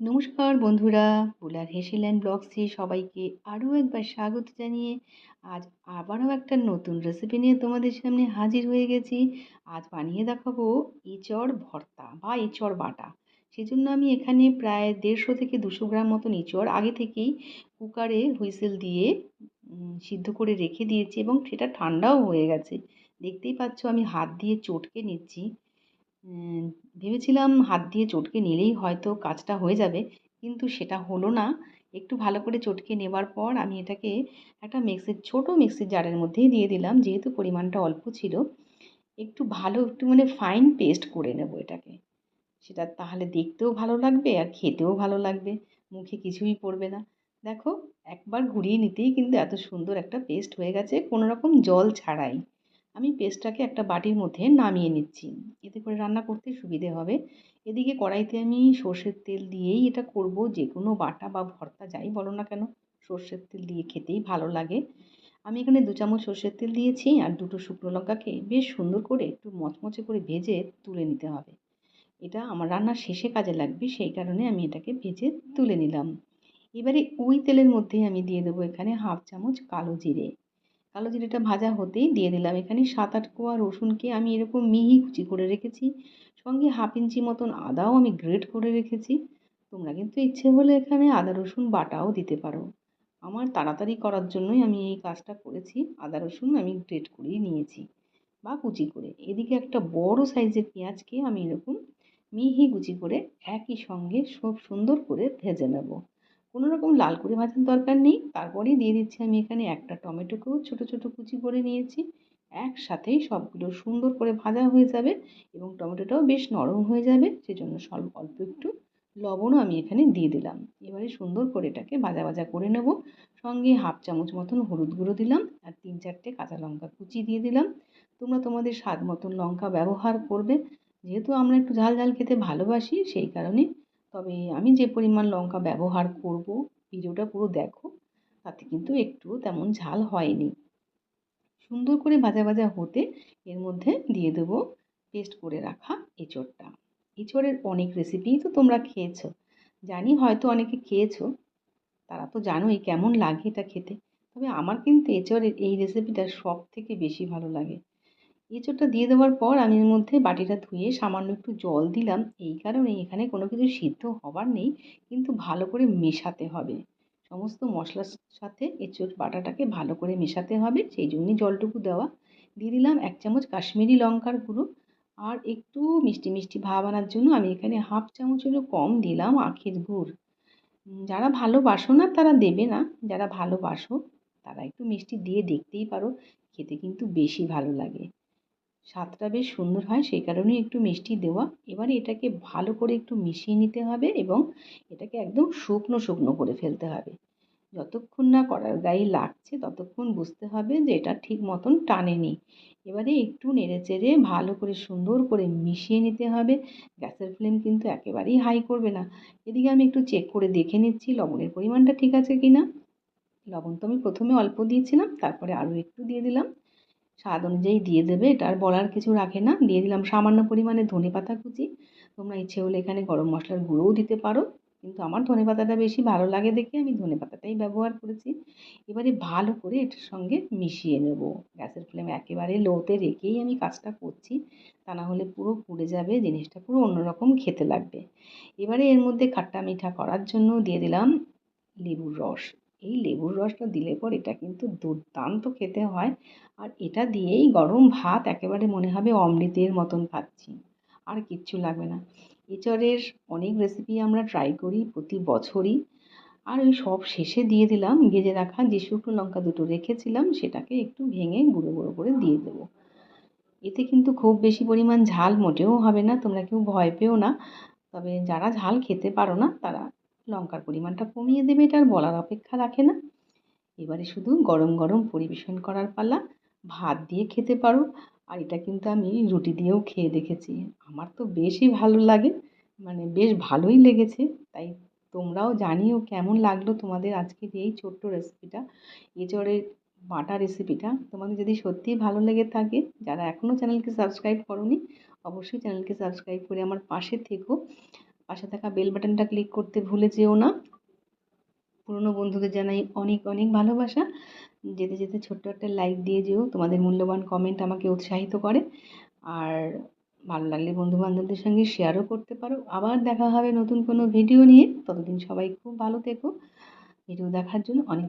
নমস্কার বন্ধুরা, বুলার হেসেল্যান্ড ব্লগসে সবাইকে আরও একবার স্বাগত জানিয়ে আজ আবারও একটা নতুন রেসিপি নিয়ে তোমাদের সামনে হাজির হয়ে গেছি। আজ বানিয়ে দেখাবো এঁচড় ভর্তা বা এঁচড় বাটা। সেজন্য আমি এখানে প্রায় দেড়শো থেকে দুশো গ্রাম মতন এঁচড় আগে থেকেই কুকারে হুইসেল দিয়ে সিদ্ধ করে রেখে দিয়েছি এবং সেটা ঠান্ডাও হয়ে গেছে। দেখতেই পাচ্ছ আমি হাত দিয়ে চটকে নিচ্ছি। ভেবেছিলাম হাত দিয়ে চটকে নিলেই হয়তো কাজটা হয়ে যাবে, কিন্তু সেটা হলো না। একটু ভালো করে চটকে নেবার পর আমি এটাকে একটা মিক্সির, ছোটো মিক্সির জারের মধ্যেই দিয়ে দিলাম, যেহেতু পরিমাণটা অল্প ছিল। একটু ভালো, একটু মানে ফাইন পেস্ট করে নেব এটাকে। সেটা তাহলে দেখতেও ভালো লাগবে আর খেতেও ভালো লাগবে, মুখে কিছুই পড়বে না। দেখো, একবার ঘুরিয়ে নিতেই কিন্তু এত সুন্দর একটা পেস্ট হয়ে গেছে কোনো রকম জল ছাড়াই। আমি পেস্টটাকে একটা বাটির মধ্যে নামিয়ে নিচ্ছি। এতে করে রান্না করতে সুবিধে হবে। এদিকে কড়াইতে আমি সর্ষের তেল দিয়েই এটা করব। যে কোনো বাটা বা ভর্তা যাই বলো না কেন, সর্ষের তেল দিয়ে খেতেই ভালো লাগে। আমি এখানে দু চামচ সর্ষের তেল দিয়েছি আর দুটো শুকনো লঙ্কাকে বেশ সুন্দর করে একটু মচমচে করে ভেজে তুলে নিতে হবে। এটা আমার রান্নার শেষে কাজে লাগবে, সেই কারণে আমি এটাকে ভেজে তুলে নিলাম। এবারে ওই তেলের মধ্যেই আমি দিয়ে দেবো এখানে হাফ চামচ কালো জিরে। কালো জিরেটা ভাজা হতেই দিয়ে দিলাম। এখানে সাত আট কোয়া রসুনকে আমি এরকম মিহি কুচি করে রেখেছি। সঙ্গে হাফ ইঞ্চি মতন আদাও আমি গ্রেট করে রেখেছি। তোমরা কিন্তু ইচ্ছে হলে এখানে আদা, রসুন বাটাও দিতে পারো। আমার তাড়াতাড়ি করার জন্যই আমি এই কাজটা করেছি। আদা, রসুন আমি গ্রেট করেই নিয়েছি বা কুচি করে। এদিকে একটা বড় সাইজের পেঁয়াজকে আমি এরকম মিহি কুচি করে একই সঙ্গে সব সুন্দর করে ভেজে নেব। কোনো রকম লাল করে ভাজার দরকার নেই। তারপরেই দিয়ে দিচ্ছি আমি এখানে একটা টমেটোকেও ছোটো ছোটো কুচি করে নিয়েছি। একসাথেই সবগুলো সুন্দর করে ভাজা হয়ে যাবে এবং টমেটোটাও বেশ নরম হয়ে যাবে। সেজন্য স্বল্প, অল্প একটু লবণও আমি এখানে দিয়ে দিলাম। এবারে সুন্দর করে এটাকে ভাজা ভাজা করে নেব। সঙ্গে হাফ চামচ মতন হলুদ গুঁড়ো দিলাম আর তিন চারটে কাঁচা লঙ্কা কুচি দিয়ে দিলাম। তোমরা তোমাদের স্বাদ মতন লঙ্কা ব্যবহার করবে। যেহেতু আমরা একটু ঝাল ঝাল খেতে ভালোবাসি, সেই কারণে তবে আমি যে পরিমাণ লঙ্কা ব্যবহার করব, ভিডিওটা পুরো দেখো, তাতে কিন্তু একটু তেমন ঝাল হয়নি। সুন্দর করে ভাজা ভাজা হতে এর মধ্যে দিয়ে দেবো পেস্ট করে রাখা এঁচড়টা। এঁচড়ের অনেক রেসিপিই তো তোমরা খেয়েছো। জানি হয়তো অনেকে খেয়েছো, তারা তো জানোই কেমন লাগে এটা খেতে। তবে আমার কিন্তু এঁচড়ের এই রেসিপিটা সব থেকে বেশি ভালো লাগে। এঁচোড়টা দিয়ে দেওয়ার পর আমি এর মধ্যে বাটিটা ধুয়ে সামান্য একটু জল দিলাম। এই কারণে এখানে কোনো কিছু সিদ্ধ হবার নেই, কিন্তু ভালো করে মেশাতে হবে। সমস্ত মশলার সাথে এঁচোড় বাটাটাকে ভালো করে মেশাতে হবে, সেই জন্যই জলটুকু দেওয়া। দিয়ে দিলাম এক চামচ কাশ্মীরি লঙ্কার গুঁড়ো। আর একটু মিষ্টি মিষ্টি ভাব আনার জন্য আমি এখানে হাফ চামচেরও কম দিলাম আখের গুড়। যারা ভালোবাসো না তারা দেবে না, যারা ভালোবাসো তারা একটু মিষ্টি দিয়ে দেখতেই পারো, খেতে কিন্তু বেশি ভালো লাগে। স্বাদটা বেশ সুন্দর হয়, সেই কারণেই একটু মিষ্টি দেওয়া। এবারে এটাকে ভালো করে একটু মিশিয়ে নিতে হবে এবং এটাকে একদম শুকনো শুকনো করে ফেলতে হবে। যতক্ষণ না কড়ার গায়ে লাগছে, ততক্ষণ বুঝতে হবে যে এটা ঠিক মতন টানেনি। এবারে একটু নেড়ে চেড়ে ভালো করে সুন্দর করে মিশিয়ে নিতে হবে। গ্যাসের ফ্লেম কিন্তু একেবারেই হাই করবে না। এদিকে আমি একটু চেক করে দেখে নিচ্ছি লবণের পরিমাণটা ঠিক আছে কি না লবণ তো আমি প্রথমে অল্প দিয়েছিলাম, তারপরে আরও একটু দিয়ে দিলাম। স্বাদ অনুযায়ী দিয়ে দেবে। এটা আর বলার কিছু রাখে না। দিয়ে দিলাম সামান্য পরিমাণে ধনে পাতা কুচি। তোমরা ইচ্ছে হলে এখানে গরম মশলার গুঁড়োও দিতে পারো। কিন্তু আমার ধনে পাতাটা বেশি ভালো লাগে দেখে আমি ধনে পাতাটাই ব্যবহার করেছি। এবারে ভালো করে এটার সঙ্গে মিশিয়ে নেব। গ্যাসের ফ্লেম একেবারে লোতে রেখেই আমি কাজটা করছি। তা না হলে পুরো পুড়ে যাবে, জিনিসটা পুরো অন্যরকম খেতে লাগবে। এবারে এর মধ্যে খাট্টা মিঠা করার জন্য দিয়ে দিলাম লেবুর রস। এই লেবুর রসটা দিলে পর এটা কিন্তু দুর্দান্ত খেতে হয়। আর এটা দিয়েই গরম ভাত একেবারে মনে হবে অমৃতের মতন খাচ্ছি। আর কিচ্ছু লাগবে না। এঁচড়ের অনেক রেসিপি আমরা ট্রাই করি প্রতি বছরই। আর ওই সব শেষে দিয়ে দিলাম, ভেজে রাখা যে শুকনো লঙ্কা দুটো রেখেছিলাম, সেটাকে একটু ভেঙে গুঁড়ো গুঁড়ো করে দিয়ে দেবো। এতে কিন্তু খুব বেশি পরিমাণ ঝাল মোটেও হবে না, তোমরা কেউ ভয় পেও না। তবে যারা ঝাল খেতে পারো না, তারা লঙ্কার পরিমাণটা কমিয়ে দেবে এটা আর বলার অপেক্ষা রাখে না। এবারে শুধু গরম গরম পরিবেশন করার পালা ভাত দিয়ে খেতে পারো। আর এটা কিন্তু আমি রুটি দিয়েও খেয়ে দেখেছি। আমার তো বেশই ভালো লাগে মানে বেশ ভালোই লেগেছে। তাই তোমরাও জানিও কেমন লাগল তোমাদের আজকের এই ছোট্ট রেসিপিটা এঁচড়ের বাটা রেসিপিটা তোমাদের যদি সত্যিই ভালো লেগে থাকে, যারা এখনও চ্যানেলকে সাবস্ক্রাইব করনি, অবশ্যই চ্যানেলকে সাবস্ক্রাইব করে আমার পাশে থেকো। পাশে থাকা বেল বাটনটা ক্লিক করতে ভুলে যেও না। পুরনো বন্ধুদের জানাই অনেক অনেক ভালোবাসা। যেতে যেতে ছোট্ট একটা লাইক দিয়ে যেও, তোমাদের মূল্যবান কমেন্ট আমাকে উৎসাহিত করে। আর ভালো লাগলে বন্ধু বান্ধবদের সঙ্গে শেয়ারও করতে পারো। আবার দেখা হবে নতুন কোনো ভিডিও নিয়ে। ততদিন সবাই খুব ভালো থেকো। ভিডিও দেখার জন্য অনেক